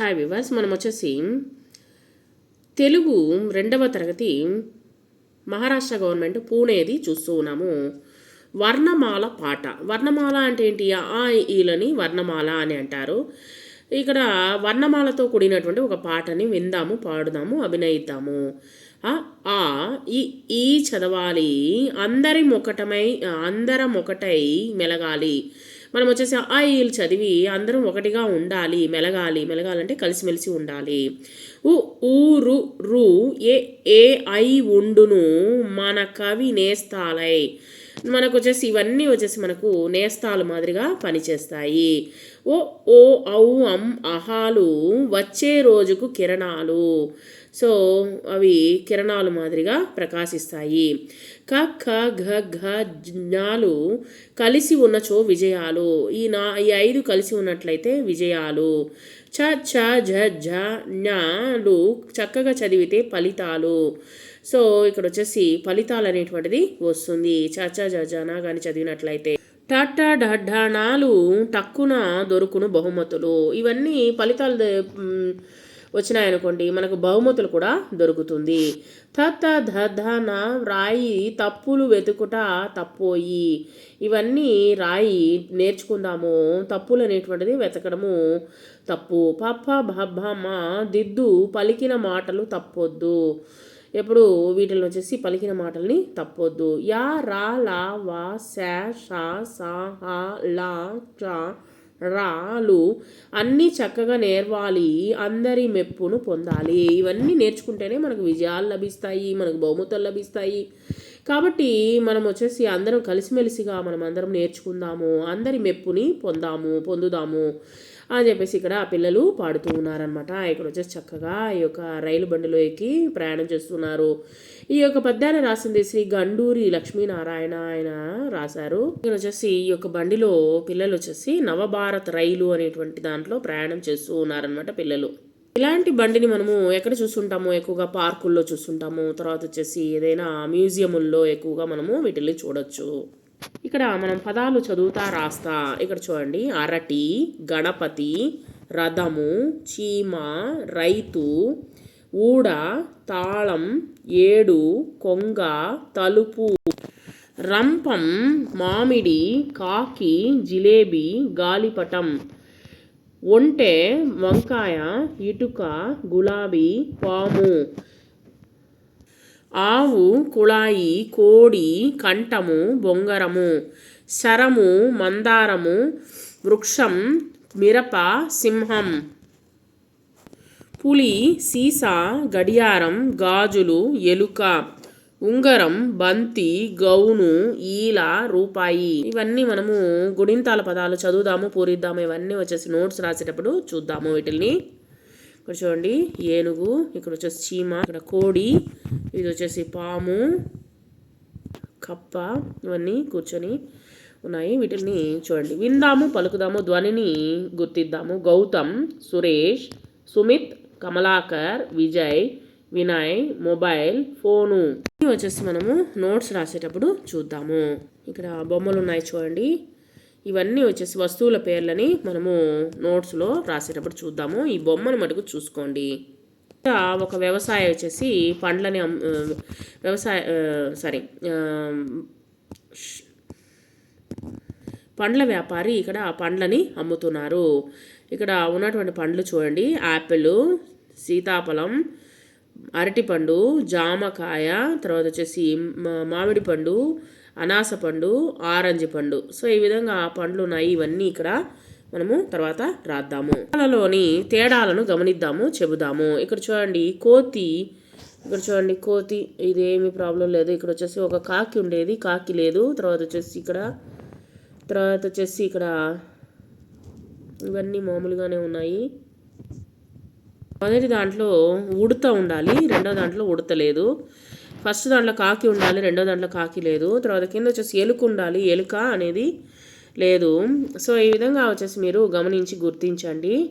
Hi viewers మనం వచ్చేసి తెలుగు రెండవ తరగతి మహారాష్ట్ర గవర్నమెంట్ పూణేది చూస్తూ ఉన్నాము. వర్ణమాల పాట. వర్ణమాల అంటే ఏంటి? ఆ ఈలని వర్ణమాల అని అంటారు. ఇక్కడ వర్ణమాలతో కూడినటువంటి ఒక పాటని విందాము పాడుదాము అభినయిద్దాము. ఆ ఈ ఈ చదవాలి అందరి మొకటమై అందరం ఒకటై మెలగాలి. మనం వచ్చేసి ఆ ఈలు చదివి అందరం ఒకటిగా ఉండాలి మెలగాలి. మెలగాలంటే కలిసిమెలిసి ఉండాలి. ఉ ఊరు రు ఏ ఏ ఐ ఉండును మన కవి నేస్తాలై. మనకు వచ్చేసి ఇవన్నీ వచ్చేసి మనకు నేస్తాలు మాదిరిగా పనిచేస్తాయి. ఓ ఓ ఔ అం అహాలు వచ్చే రోజుకు కిరణాలు. సో అవి కిరణాలు మాదిరిగా ప్రకాశిస్తాయి. క ఖ ఘ ఘ జ్ఞాలు కలిసి ఉన్నచో విజయాలు. ఈ నా ఈ ఐదు కలిసి ఉన్నట్లయితే విజయాలు. చ ఛ ఝ ఝ లు చక్కగా చదివితే ఫలితాలు. సో ఇక్కడ వచ్చేసి ఫలితాలు అనేటువంటిది వస్తుంది. చ చ జ జన కానీ చదివినట్లయితే. టట్ట డడ్డానాలు టక్కున దొరుకును బహుమతులు. ఇవన్నీ ఫలితాలు వచ్చినాయనుకోండి మనకు బహుమతులు కూడా దొరుకుతుంది. తత్త ధన రాయి తప్పులు వెతుకుట తప్పోయి. ఇవన్నీ రాయి నేర్చుకుందాము తప్పులు అనేటువంటిది వెతకడము తప్పు. పప్ప భబ్బమ్మ దిద్దు పలికిన మాటలు తప్పొద్దు. ఎప్పుడు వీటిలో వచ్చేసి పలికిన మాటల్ని తప్పొద్దు. యా రా లా వా శా షా సా హా లా చా రాలు అన్నీ చక్కగా నేర్వాలి అందరి మెప్పును పొందాలి. ఇవన్నీ నేర్చుకుంటేనే మనకు విజయాలు లభిస్తాయి మనకు బహుమతులు లభిస్తాయి. కాబట్టి మనం వచ్చేసి అందరం కలిసిమెలిసిగా మనం అందరం నేర్చుకుందాము అందరి మెప్పుని పొందాము పొందుదాము అని చెప్పేసి ఇక్కడ పిల్లలు పాడుతూ ఉన్నారనమాట ఇక్కడ వచ్చేసి చక్కగా ఈ యొక్క రైలు బండిలో ఎక్కి ప్రయాణం చేస్తున్నారు. ఈ యొక్క పద్యాన్ని రాసింది శ్రీ గండూరి లక్ష్మీనారాయణ ఆయన రాశారు. ఇక్కడ వచ్చేసి ఈ యొక్క బండిలో పిల్లలు వచ్చేసి నవభారత్ రైలు అనేటువంటి దాంట్లో ప్రయాణం చేస్తూ ఉన్నారనమాట పిల్లలు. ఇలాంటి బండిని మనము ఎక్కడ చూస్తుంటాము? ఎక్కువగా పార్కుల్లో చూస్తుంటాము. తర్వాత వచ్చేసి ఏదైనా మ్యూజియంల్లో ఎక్కువగా మనము వీటిని చూడొచ్చు. ఇక్కడ మనం పదాలు చదువుతా రాస్తా. ఇక్కడ చూడండి. అరటి గణపతి రథము చీమ రైతు ఊడ తాళం ఏడు కొంగ తలుపు రంపం మామిడి కాకి జిలేబీ గాలిపటం. ఒంటె వంకాయ ఇటుక గులాబీ పాము. ఆవు కుళాయి కోడి కంఠము బొంగరము. శరము మందారము. వృక్షం మిరప సింహం. పులి సీసా గడియారం గాజులు ఎలుక. ఉంగరం బంతి గౌను ఈల రూపాయి ఇవన్నీ మనము గుడింతాల పదాలు చదువుదాము పూరిద్దాము ఇవన్నీ వచ్చేసి నోట్స్ రాసేటప్పుడు చూద్దాము వీటిని ఇక్కడ చూడండి ఏనుగు ఇక్కడ వచ్చేసి చీమ ఇక్కడ కోడి ఇది వచ్చేసి పాము కప్ప ఇవన్నీ కూర్చొని ఉన్నాయి. వీటిని చూడండి. విందాము పలుకుదాము ధ్వనిని గుర్తిద్దాము. Gautam Suresh Sumit Kamalakar Vijay Vinay mobile phone. ఇది వచ్చేసి మనము నోట్స్ రాసేటప్పుడు చూద్దాము. ఇక్కడ బొమ్మలు ఉన్నాయి చూడండి. ఇవన్నీ వచ్చేసి వస్తువుల పేర్లని మనము నోట్స్లో రాసేటప్పుడు చూద్దాము. ఈ బొమ్మను మటుకు చూసుకోండి. ఒక వ్యవసాయ వచ్చేసి పండ్లని వ్యవసాయ సారీ పండ్ల వ్యాపారి ఇక్కడ పండ్లని అమ్ముతున్నారు. ఇక్కడ ఉన్నటువంటి పండ్లు చూడండి. యాపిల్ సీతాఫలం అరటిపండు జామకాయ తర్వాత వచ్చేసి మామిడి పండు అనాస పండు ఆరెంజ్ పండు. సో ఈ విధంగా పండ్లు ఉన్నాయి. ఇవన్నీ ఇక్కడ మనము తర్వాత రాద్దాము. వాళ్ళలోని తేడాలను గమనిద్దాము చెబుదాము. ఇక్కడ చూడండి కోతి ఇక్కడ చూడండి కోతి ఇదేమి ప్రాబ్లం లేదు. ఇక్కడ వచ్చేసి ఒక కాకి ఉండేది కాకి లేదు. తర్వాత వచ్చేసి ఇక్కడ తర్వాత వచ్చేసి ఇక్కడ ఇవన్నీ మామూలుగానే ఉన్నాయి. మొదటి దాంట్లో ఉడత ఉండాలి రెండో దాంట్లో ఉడత లేదు ఫస్ట్ దాంట్లో కాకి ఉండాలి రెండో దాంట్లో కాకి లేదు. తర్వాత కింద వచ్చేసి ఎలుక ఉండాలి ఎలుక అనేది లేదు. సో ఈ విధంగా వచ్చేసి మీరు గమనించి గుర్తించండి.